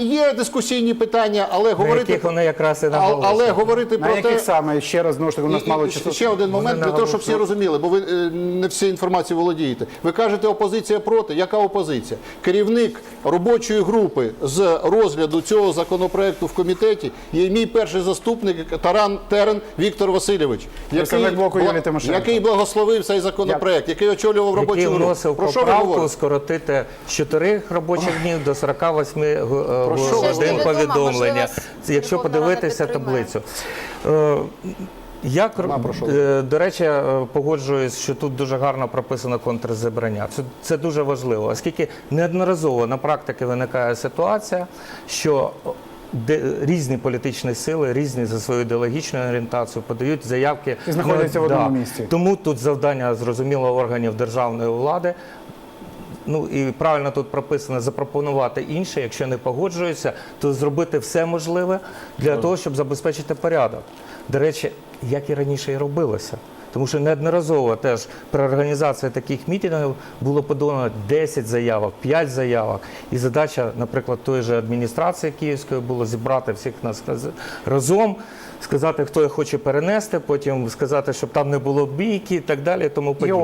є дискусійні питання, але на говорити яких вони якраз і а- наголошують. але говорити На про яких те. саме ще раз знову ж таки у нас І- мало часу. Ще один момент для того, щоб всі розуміли, бо ви е, не всі інформації володієте. Ви кажете, опозиція проти. Яка опозиція? Керівник робочої групи з розгляду цього законопроекту в комітеті є мій перший заступник Таран Терен Віктор Васильович, Представник блоку бла- який благословив цей законопроект, який очолював робочу який групу. Про що ви говорите? скоротити з 4 робочих днів до 48 г- що ви годин повідомлення. Можливо, Якщо подивитися таблицю. Е, Як, про що е, до речі, е, погоджуюсь, що тут дуже гарно прописано контрзабрання. Це, це дуже важливо, оскільки неодноразово на практиці виникає ситуація, що де різні політичні сили, різні за свою ідеологічну орієнтацію подають заявки І знаходяться на- в одному да. місці. Тому тут завдання зрозуміло органів державної влади. Ну і правильно тут прописано запропонувати інше. Якщо не погоджуються, то зробити все можливе для того, щоб забезпечити порядок. До речі, як і раніше і робилося. Тому що неодноразово теж при організації таких мітингів було подано 10 заявок, 5 заявок. І задача, наприклад, тої ж адміністрації Київської було зібрати всіх нас разом, сказати, хто хоче перенести, потім сказати, щоб там не було бійки і так далі. Тому подібне.